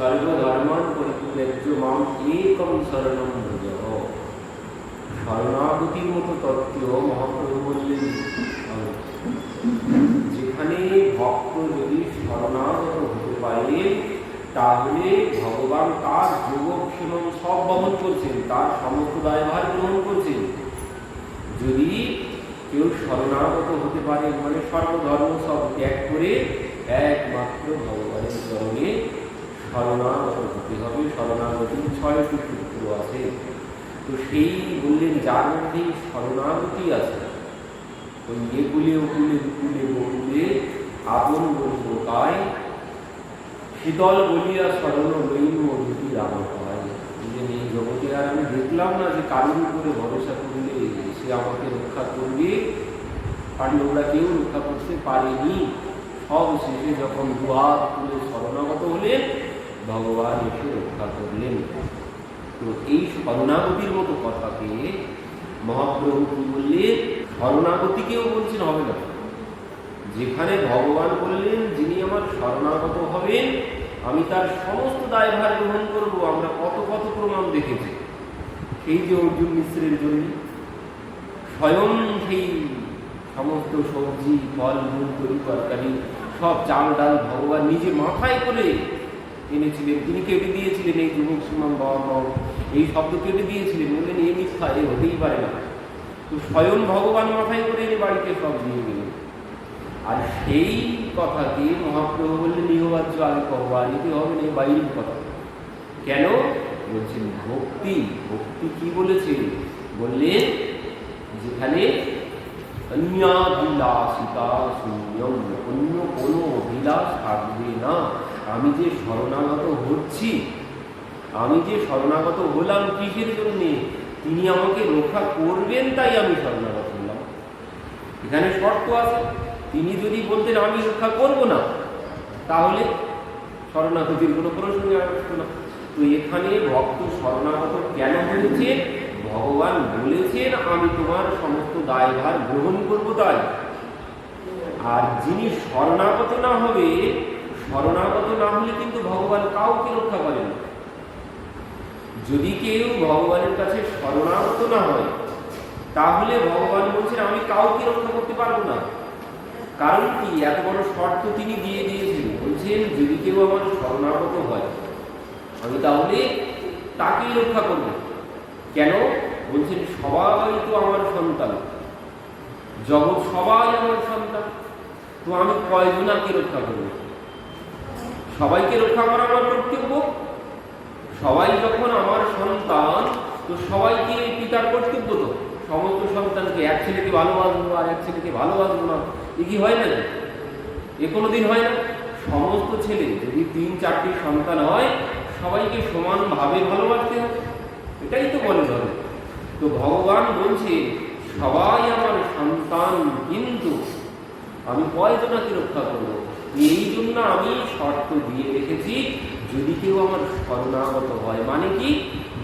সর্বধর্মান পরিপূর্য মাম একম শরণম ভজ মতো তত্ত্ব মহাপ্রভু যেখানে ভক্ত যদি শরণাগত হতে পারে, তাহলে ভগবান তার যোগক্ষেমন সব বহন করছেন, তার সমস্ত দায়ভার গ্রহণ করছেন। যদি কেউ শরণাগত হতে পারে মানে সর্বধর্ম সব ত্যাগ করে একমাত্র ভগবানের চরণে শরণাগত হতে হবে শরণাগতির ছয়টি সূত্র আছে। তো সেই বললেন, যার মধ্যে শরণাগতি আছে, ওই এগুলে ওকুলে দুকুলে বকুলে আপন বলিব কায়, শীতল বলিয়া স্মরণ লইন মধুতি রাম হয় জগতে আর আমি দেখলাম না যে কারোর উপরে ভরসা করলে সে আমাকে রক্ষা করবে, পাণ্ডবরা কেউ রক্ষা করতে পারেনি। সব শেষে যখন দুহাত তুলে হলেন ভগবান এসে রক্ষা করলেন। তো এই শরণাগতির মতো কথাকে মহাপ্রভু কি বললেন শরণাগতিকেও বলছেন, হবে না। যেখানে ভগবান বললেন, যিনি আমার শরণাগত হবেন, আমি তার সমস্ত দায়ভার গ্রহণ করব, আমরা কত কত প্রমাণ দেখেছি। সেই যে অর্জুন মিশ্রের জন্য স্বয়ং সেই সমস্ত সবজি, ফল, মূল, তরি, তরকারি, সব চাল, ডাল ভগবান নিজে মাথায় করে এনেছিলেন তিনি কেটে দিয়েছিলেন এই যুবক সীমান বাবা এই শব্দ কেটে দিয়েছিলেন বললেন এই মিথ্যা, এ হতেই পারে না। তো স্বয়ং ভগবান মাথায় করে এনে বাড়িতে সব দিয়ে গেলেন আর সেই কথাকে মহাপ্রভু বললেন নিহবাজ্য আগে কহবো এতে হবে না বাইরের কথা। কেন? বলছেন, ভক্তি ভক্তি কি বলেছে? বললেন, যেখানে অন্যাবিলাসিতা শূন্যম, অন্য কোনো অভিলাষ থাকবে না। আমি যে শরণাগত হচ্ছি, আমি যে শরণাগত হলাম কিসের জন্যে? তিনি আমাকে রক্ষা করবেন তাই আমি শরণাগত হলাম। এখানে শর্ত আছে, তিনি যদি বলতেন আমি রক্ষা করব না, তাহলে শরণাগতির কোনো প্রশ্নই আসতো না। তো এখানে ভক্ত শরণাগত কেন হয়েছে? ভগবান বলেছেন, আমি তোমার সমস্ত দায়ভার গ্রহণ করব তাই। আর যিনি শরণাগত না হবে শরণাগত না হলে কিন্তু ভগবান কাউকে রক্ষা করেন যদি কেউ ভগবানের কাছে শরণাগত না হয়, তাহলে ভগবান বলছেন, আমি কাউকে রক্ষা করতে পারব না। কারণ কি? এত বড় শর্ত তিনি দিয়ে দিয়েছেন। বলছেন, যদি কেউ আমার শরণাগত হয়, আমি তাহলে তাকেই রক্ষা করব। কেন? বলছেন, সবাই তো আমার সন্তান। জগৎ সবাই আমার সন্তান। তো আমি কয়জনাকে রক্ষা করব? সবাইকে রক্ষা করা আমার কর্তব্য। সবাই যখন আমার সন্তান, তো সবাইকে পিতার কর্তব্য তো। সমস্ত সন্তানকে এক ছেলেকে ভালোবাসবো আর এক ছেলেকে ভালোবাসবো না। এ কি হয় না? এ কোনো দিন হয় না। সমস্ত ছেলে, যদি তিন, চারটি সন্তান হয়, সবাইকে সমানভাবে ভালোবাসতে হবে। এটাই তো বলে ধরে। তো ভগবান বলছে, সবাই আমার সন্তান, কিন্তু আমি কয়জনাকে রক্ষা করব। এই জন্য আমি শর্ত দিয়ে রেখেছি, যদি কেউ আমার শরণাগত হয় মানে কি?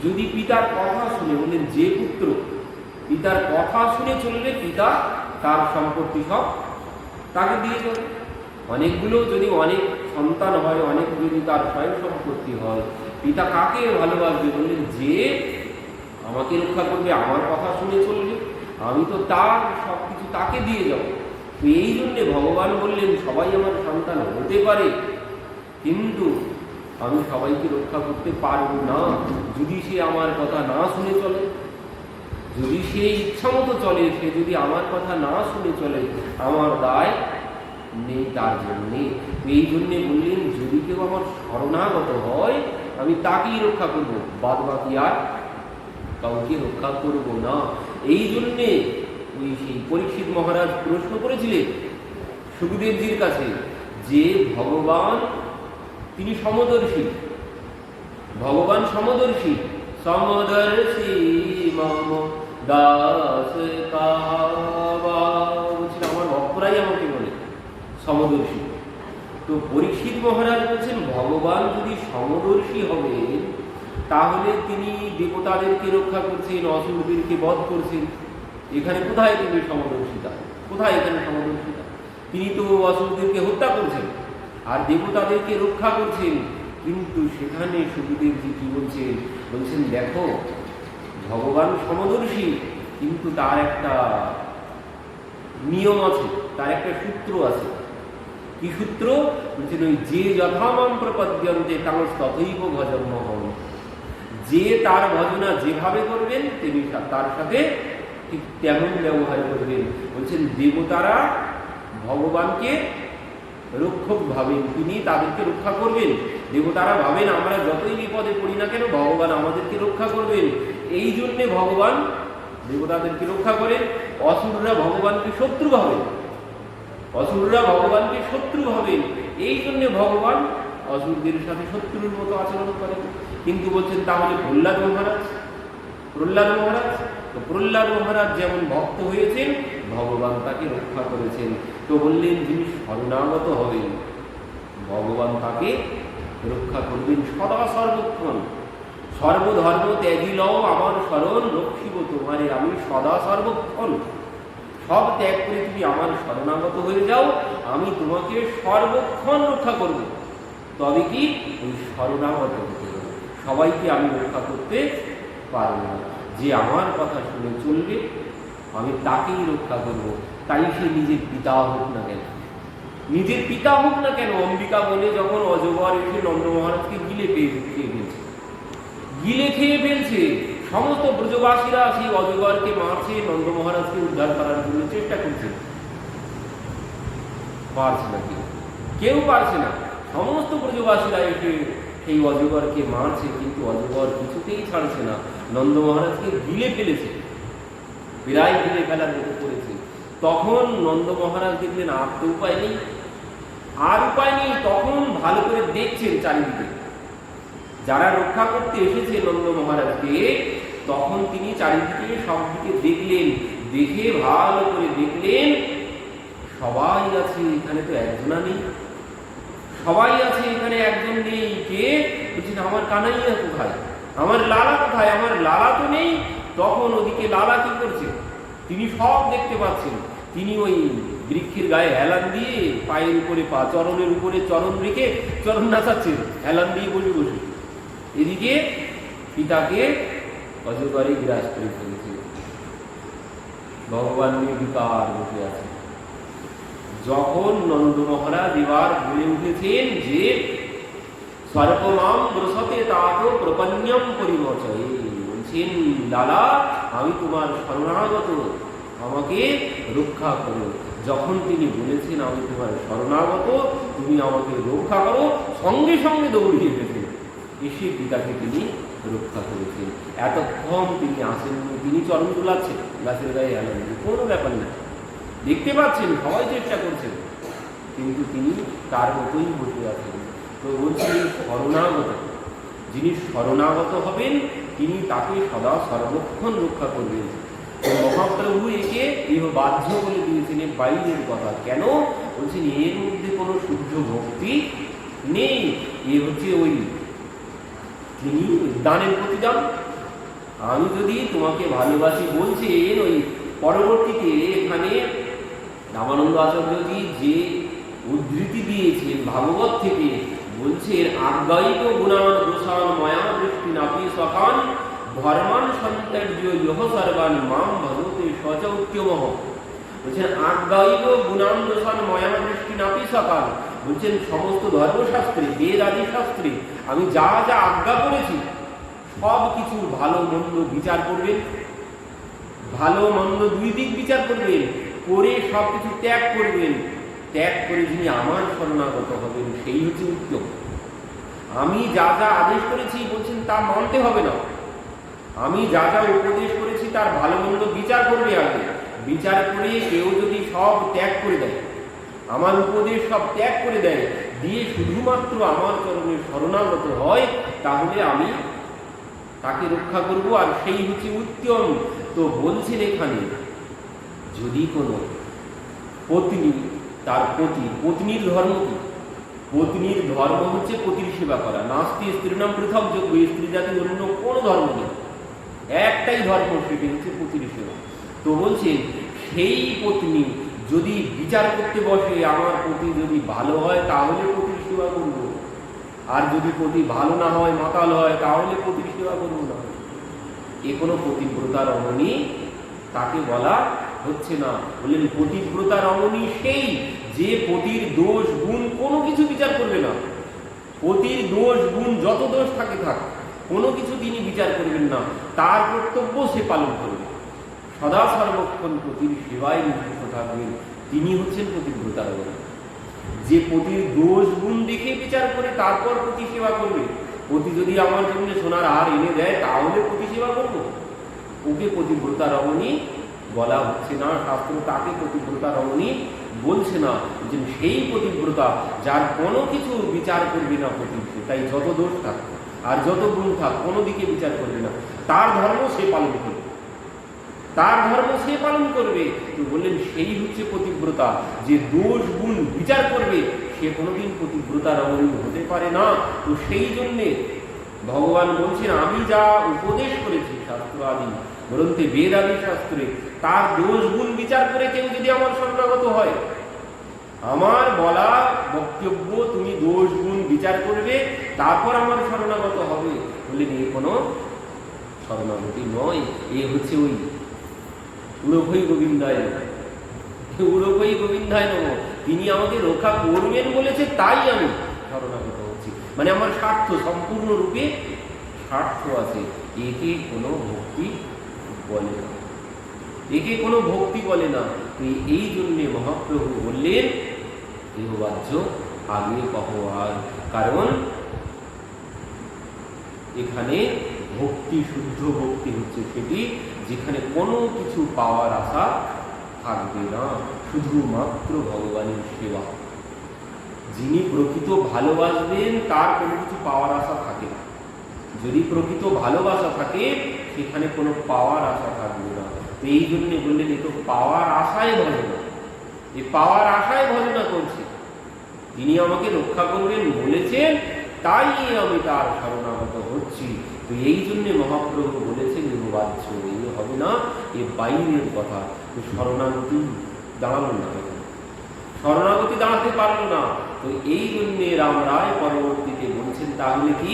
যদি পিতার কথা শুনে বললেন যে পুত্র পিতার কথা শুনে চলবে, পিতা তার সম্পত্তি সব তাকে দিয়ে চলবে অনেকগুলো যদি অনেক সন্তান হয়, অনেক যদি তার স্বয়ং সম্পত্তি হয়, পিতা কাকে ভালোবাসবে বললেন যে আমাকে রক্ষা করবে, আমার কথা শুনে চলবে, আমি তো তার সব কিছু তাকে দিয়ে যাব। এই জন্যে ভগবান বললেন, সবাই আমার সন্তান হতে পারে, কিন্তু আমি সবাইকে রক্ষা করতে পারব না। যদি সে আমার কথা না শুনে চলে, যদি সে ইচ্ছা মতো চলে, সে যদি আমার কথা না শুনে চলে, আমার দায় নেই, তার জন্যে। এই জন্যে বললেন, যদি কেউ আমার শরণাগত হয়, আমি তাকেই রক্ষা করব বাদ বাকি আর কাউকে রক্ষা করব না। এই জন্যে ওই সেই পরীক্ষিত মহারাজ প্রশ্ন করেছিলেন সুখদেবজির কাছে যে ভগবান তিনি সমদর্শী। ভগবান সমদর্শী। সমদর্শী মম দাস আমার ভক্তরাই আমাকে বলে সমদর্শী। তো পরীক্ষিত মহারাজ বলছেন, ভগবান যদি সমদর্শী হবেন, তাহলে তিনি দেবতাদেরকে রক্ষা করছেন, অসুরদেরকে বধ করছেন। এখানে কোথায় তিনি সমদর্শিতা কোথায় এখানে সমদর্শিতা তিনি তো অসুরদেরকে হত্যা করছেন, আর দেবতাদেরকে রক্ষা করছেন। কিন্তু সেখানে সুখদেবজি কি বলছেন? বলছেন, দেখো, ভগবান সমদর্শী, কিন্তু তার একটা নিয়ম আছে, তার একটা সূত্র আছে। কি সূত্র? বলছেন, ওই যে যথামাম প্রপদ্যন্তে তাঁর তথৈব হন যে তার ভজনা যেভাবে করবেন তিনি তার সাথে ঠিক তেমন ব্যবহার করবেন। বলছেন, দেবতারা ভগবানকে রক্ষক ভাবেন। তিনি তাদেরকে রক্ষা করবেন। দেবতারা ভাবেন, আমরা যতই বিপদে পড়ি না কেন, ভগবান আমাদেরকে রক্ষা করবেন। এই জন্যে ভগবান দেবতাদেরকে রক্ষা করেন। অসুররা ভগবানকে শত্রু ভাবেন। অসুররা ভগবানকে শত্রু ভাবেন। এই জন্য ভগবান অসুরদের সাথে শত্রুর মতো আচরণ করেন। কিন্তু বলছেন, তাহলে প্রহ্লাদ মহারাজ প্রহ্লাদ মহারাজ তো প্রহ্লাদ মহারাজ যেমন ভক্ত হয়েছেন, ভগবান তাকে রক্ষা করেছেন। তো বললেন, যিনি শরণাগত হবেন, ভগবান তাকে রক্ষা করবেন সদা সর্বক্ষণ সর্বধর্ম ত্যাগী লও, আমার স্মরণ রক্ষিব তোমারে, আমি সদা সর্বক্ষণ সব ত্যাগ করে তুমি আমার শরণাগত হয়ে যাও, আমি তোমাকে সর্বক্ষণ রক্ষা করব। তবে কি? ওই শরণাগত হতে সবাইকে আমি রক্ষা করতে পারব না। যে আমার কথা শুনে চলবে, আমি তাকেই রক্ষা করব। তাই সে নিজের পিতা হোক না কেন। নিজের পিতা হোক না কেন, অম্বিকা বলে যখন অজগর এসে নন্দ মহারাজকে গিলে পেয়ে খেয়ে ফেলছে। গিলে খেয়ে ফেলছে। সমস্ত ব্রজবাসীরা সেই অজগরকে মারছে, নন্দ মহারাজকে উদ্ধার করার জন্য চেষ্টা করছে। পারছে না কেউ। কেউ পারছে না। সমস্ত ব্রজবাসীরা এসে সেই অজগরকে মারছে, কিন্তু অজগর কিছুতেই ছাড়ছে না। নন্দ মহারাজকে গিলে ফেলেছে। বিরাই গিলে ফেলার মতো করেছে। তখন নন্দ মহারাজ দেখলেন, আর তো উপায় নেই। আর উপায় নেই, তখন ভালো করে দেখছেন চারিদিকে। যারা রক্ষা করতে এসেছে নন্দ মহারাজকে, তখন তিনি চারিদিকে সব দিকে দেখলেন। দেখে ভালো করে দেখলেন, সবাই আছে এখানে তো একজনা নেই। সবাই আছে এখানে একজন নেই। কে? বলছেন, আমার কানাইয়া কোথায়? আমার লালা কোথায়? আমার লালা তো নেই। তখন ওদিকে লালা কি করছে? তিনি সব দেখতে পাচ্ছেন। তিনি ওই বৃক্ষের গায়ে হেলান দিয়ে পায়ের উপরে পা, চরণের উপরে চরণ রেখে চরণ নাচাচ্ছেন। হেলান দিয়ে বসে বসে। এদিকে পিতাকে অজগরে বিরাজ করে ফেলেছে। ভগবান নিয়ে বিকার বসে আছে। যখন নন্দ মহারাজ এবার বলে উঠেছেন যে সর্বমাম ব্রসতে তাত প্রপন্যম পরিমচয়ে বলছেন লালা আমি তোমার শরণাগত। আমাকে রক্ষা করো। যখন তিনি বলেছেন, আমি তোমার শরণাগত, তুমি আমাকে রক্ষা করো, সঙ্গে সঙ্গে দৌড়িয়ে এসেছেন এসে পিতাকে তিনি রক্ষা করেছেন। এতক্ষণ তিনি আসেননি, তিনি চরণ তোলাচ্ছেন। গাছের গায়ে আনেন কোনো ব্যাপার না। দেখতে পাচ্ছেন, সবাই চেষ্টা করছেন। কিন্তু তিনি তার মতোই বসে আছেন। তো বলছি, শরণাগত। যিনি শরণাগত হবেন, তিনি তাকে সদা সর্বক্ষণ রক্ষা করবেন। মহাপ্রভু একে ইহ বাধ্য বলে দিয়েছেন এর বাইরের কথা। কেন? বলছেন, এর মধ্যে কোনো শুদ্ধ ভক্তি নেই। এ হচ্ছে ওই তিনি দানের প্রতিদান। আমি যদি তোমাকে ভালোবাসি, বলছেন, ওই পরবর্তীতে এখানে রামানন্দ আচার্যজি যে উদ্ধৃতি দিয়েছেন, ভাগবত থেকে বলছেন আজ্ঞায়িক গুণান দোষান মায়া দৃষ্টি নাপি সকান ধর্মান সন্তর্য ইহ সর্বান মাম ভগবতে সচৌক্যমহ বলছেন আজ্ঞায়িক গুণান দোষান মায়া দৃষ্টি নাপি সকান। বলছেন, সমস্ত ধর্মশাস্ত্রে বেদ আদি শাস্ত্রে আমি যা যা আজ্ঞা করেছি, সব কিছু ভালো মন্দ বিচার করবেন। ভালো মন্দ দুই দিক বিচার করবেন, করে সব কিছু ত্যাগ করবেন। ত্যাগ করে যিনি আমার শরণাগত হবেন, সেই হচ্ছে উত্তম। আমি যা যা আদেশ করেছি, বলছেন, তা মানতে হবে না। আমি যা যা উপদেশ করেছি, তার ভালো মন্দ বিচার করবে আগে। বিচার করে কেউ যদি সব ত্যাগ করে দেয়, আমার উপদেশ সব ত্যাগ করে দেয়, দিয়ে শুধুমাত্র আমার চরণে শরণাগত হয়, তাহলে আমি তাকে রক্ষা করব, আর সেই হচ্ছে উত্তম। তো বলছেন এখানে, যদি কোনো পত্নী তার পতি পত্নীর ধর্ম কি? পত্নীর ধর্ম হচ্ছে পতির সেবা করা। নাস্তি স্ত্রীর নাম পৃথক যোগ্য স্ত্রী জাতি অন্য কোনো ধর্ম নেই। একটাই ধর্ম সেটি হচ্ছে পতির সেবা। তো বলছে, সেই পত্নী যদি বিচার করতে বসে, আমার পতি যদি ভালো হয়, তাহলে পতির সেবা করব। আর যদি পতি ভালো না হয়, মাতাল হয়, তাহলে পতির সেবা করব না। এ কোনো পতিব্রতা রমণী তাকে বলা হচ্ছে না। বললেন, পতিব্রতা রমণী সেই যে পতির দোষ গুণ কোনো কিছু বিচার করবে না। পতির দোষ গুণ যত দোষ থাকে থাক, কোনো কিছু তিনি বিচার করবেন না। তার কর্তব্য সে পালন করবে। সদা সর্বক্ষণ পতির সেবায় নিযুক্ত থাকবেন তিনি হচ্ছেন পতিব্রতা রমণী। যে পতির দোষ গুণ দেখে বিচার করে তারপর পতি সেবা করবে। পতি যদি আমার জন্য সোনার আর এনে দেয়, তাহলে পতি সেবা করব। ওকে পতিব্রতা রমণী বলা হচ্ছে না, শাস্ত্র তাকে পতিব্রতা রমণী বলছে না যে সেই পতিব্রতা যার কোনো কিছু বিচার করবে না পতিব্রত তাই যত দোষ থাক, আর যত গুণ থাক, কোনো দিকে বিচার করবে না। তার ধর্ম সে পালন করবে। তার ধর্ম সে পালন করবে। তো বললেন, সেই হচ্ছে প্রতিব্রতা যে দোষ, গুণ বিচার করবে, সে কোনোদিন পতিব্রতা রমণী হতে পারে না। তো সেই জন্যে ভগবান বলছেন, আমি যা উপদেশ করেছি শাস্ত্র আদি গ্রন্থে বেদ আদি শাস্ত্রে তার দোষ গুণ বিচার করে কেউ যদি আমার শরণাগত হয়, আমার বলা বক্তব্য তুমি দোষ গুণ বিচার করবে, তারপর আমার শরণাগত হবে। বললেন, এ কোনো শরণাগতি নয়, এ হচ্ছে ওই উড়ভই গোবিন্দায়। উড়ভই গোবিন্দায় নম। তিনি আমাকে রক্ষা করবেন বলেছে, তাই আমি শরণাগত হচ্ছি। মানে আমার স্বার্থ সম্পূর্ণরূপে স্বার্থ আছে। একে কোনো ভক্তি বলে না। একে কোনো ভক্তি বলে না। এই জন্যে মহাপ্রভু বললেন, দেহবাহ্য আগে কহ আর কারণ এখানে ভক্তি, শুদ্ধ ভক্তি হচ্ছে সেটি, যেখানে কোনো কিছু পাওয়ার আশা থাকবে না। শুধুমাত্র ভগবানের সেবা। যিনি প্রকৃত ভালোবাসবেন, তার কোনো কিছু পাওয়ার আশা থাকে না। যদি প্রকৃত ভালোবাসা থাকে, সেখানে কোনো পাওয়ার আশা থাকবে না। এই জন্য বললেন, এ তো পাওয়ার আশায় ভজনা এই পাওয়ার আশায় ভজনা করছে তিনি আমাকে রক্ষা করবেন বলেছেন, তাই আমি তার শরণাগত হচ্ছি। তো এই জন্যে মহাপ্রভু বলেছেন নির্বাচ্য এই হবে না, এ বাইরের কথা। তো শরণাগতি দাঁড়াল না শরণাগতি দাঁড়াতে পারল না। তো এই জন্যে রাম রায় পরবর্তীতে বলছেন, তাহলে কি